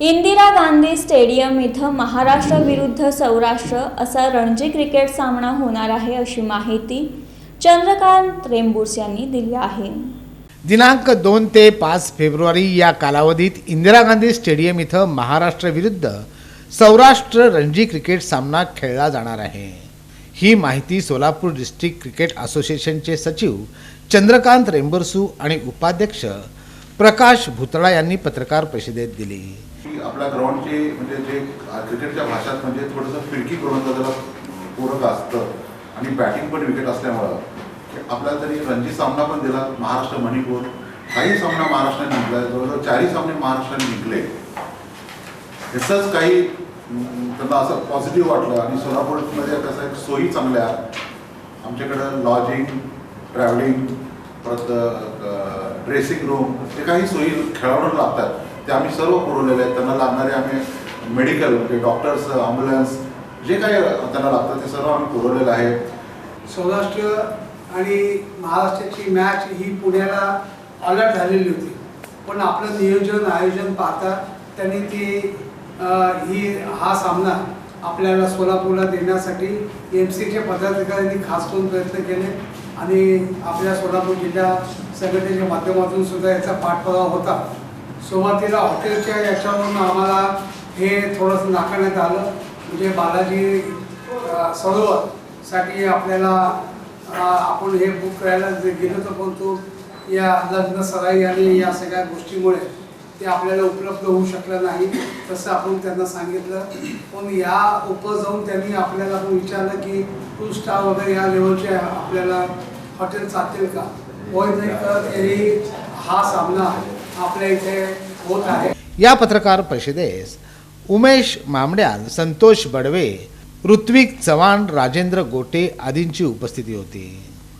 Indira Gandhi stadium इथं महाराष्ट्र विरुद्ध सौराष्ट्र असा रणजी क्रिकेट सामना होणार आहे अशी माहिती चंद्रकांत रेंबुर्स यांनी दिली आहे. दिनांक दोन ते पाच फेब्रुवारी या कालावधीत इंदिरा गांधी स्टेडियम इथं महाराष्ट्र विरुद्ध सौराष्ट्र रणजी क्रिकेट सामना खेळला जाणार आहे. ही माहिती सोलापूर डिस्ट्रिक्ट क्रिकेट असोसिएशनचे सचिव चंद्रकांत रेंबरसू आणि उपाध्यक्ष प्रकाश भुतळा यांनी पत्रकार परिषदेत दिली. की आपल्या ग्राउंडचे म्हणजे जे क्रिकेटच्या भाषात म्हणजे थोडंसं फिरकी करून जरा पूरक असतं आणि बॅटिंग पण विकेट असल्यामुळं की आपल्याला तरी रणजी सामना पण दिला महाराष्ट्र मणिपूर. काही सामना महाराष्ट्राने जिंकला. जवळजवळ चारही सामने महाराष्ट्राने जिंकले. याचंच काही त्यांना असं पॉझिटिव्ह वाटलं. आणि सोलापूरमध्ये कसं एक सोयी चांगल्या आमच्याकडं लॉजिंग ट्रॅव्हलिंग परत ड्रेसिंग रूम जे काही सोयी खेळाडूंना लागतात ते आम्ही सर्व पुरवलेले आहेत. त्यांना लागणारे आम्ही मेडिकल म्हणजे डॉक्टर्स ॲम्ब्युलन्स जे काही त्यांना लागतं ते सर्व आम्ही पुरवलेलं आहे. सौराष्ट्र आणि महाराष्ट्राची मॅच ही पुण्याला अलर्ट झालेली होती. पण आपलं नियोजन आयोजन पाहता त्यांनी ती ही हा सामना आपल्याला सोलापूरला देण्यासाठी एम सीच्या पदाधिकाऱ्यांनी खास करून प्रयत्न केले. आणि आपल्या सोलापूर जिल्हा संघटनेच्या माध्यमातून सुद्धा याचा पाठपुरावा होता. सुरुवातीला हॉटेलच्या याच्यावरून आम्हाला हे थोडंसं नाकारण्यात आलं. म्हणजे बालाजी सरोवरसाठी आपल्याला आपण हे बुक करायला जे गेलो होतो परंतु या लग्न सराई आणि या सगळ्या गोष्टीमुळे ते आपल्याला उपलब्ध होऊ शकलं नाही तसं आपण त्यांना सांगितलं. पण या उपर जाऊन त्यांनी आपल्याला पण विचारलं की टू स्टार वगैरे या लेवलचे आपल्याला हॉटेल चालतील का? होय नाही तरी हा सामना आपल्या इथे होत आहे. या पत्रकार परिषदेस उमेश मामड्याल संतोष बडवे ऋत्विक चव्हाण राजेंद्र गोटे आदींची उपस्थिती होती.